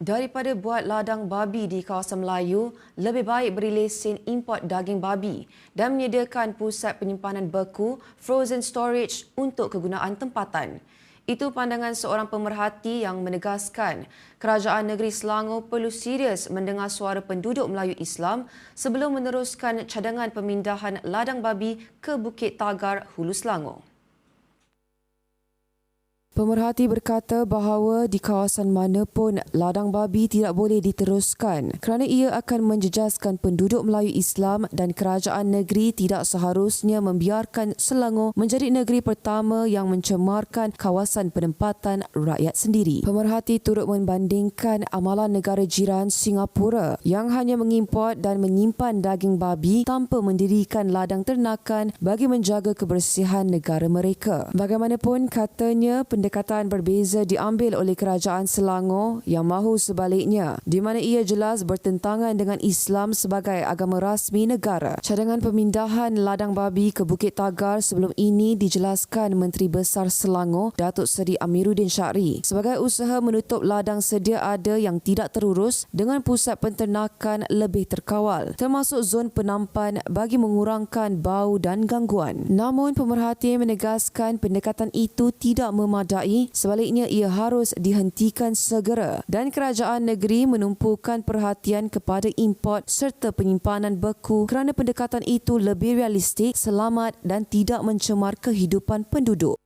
Daripada buat ladang babi di kawasan Melayu, lebih baik beri lesen import daging babi dan menyediakan pusat penyimpanan beku frozen storage untuk kegunaan tempatan. Itu pandangan seorang pemerhati yang menegaskan kerajaan negeri Selangor perlu serius mendengar suara penduduk Melayu Islam sebelum meneruskan cadangan pemindahan ladang babi ke Bukit Tagar, Hulu Selangor. Pemerhati berkata bahawa di kawasan mana pun ladang babi tidak boleh diteruskan kerana ia akan menjejaskan penduduk Melayu Islam dan kerajaan negeri tidak seharusnya membiarkan Selangor menjadi negeri pertama yang mencemarkan kawasan penempatan rakyat sendiri. Pemerhati turut membandingkan amalan negara jiran Singapura yang hanya mengimport dan menyimpan daging babi tanpa mendirikan ladang ternakan bagi menjaga kebersihan negara mereka. Bagaimanapun katanya pendekatan berbeza diambil oleh kerajaan Selangor yang mahu sebaliknya di mana ia jelas bertentangan dengan Islam sebagai agama rasmi negara. Cadangan pemindahan ladang babi ke Bukit Tagar sebelum ini dijelaskan Menteri Besar Selangor Datuk Seri Amiruddin Syari sebagai usaha menutup ladang sedia ada yang tidak terurus dengan pusat penternakan lebih terkawal termasuk zon penampan bagi mengurangkan bau dan gangguan. Namun pemerhati menegaskan pendekatan itu tidak memadai memadai, sebaliknya ia harus dihentikan segera dan kerajaan negeri menumpukan perhatian kepada import serta penyimpanan beku kerana pendekatan itu lebih realistik, selamat dan tidak mencemar kehidupan penduduk.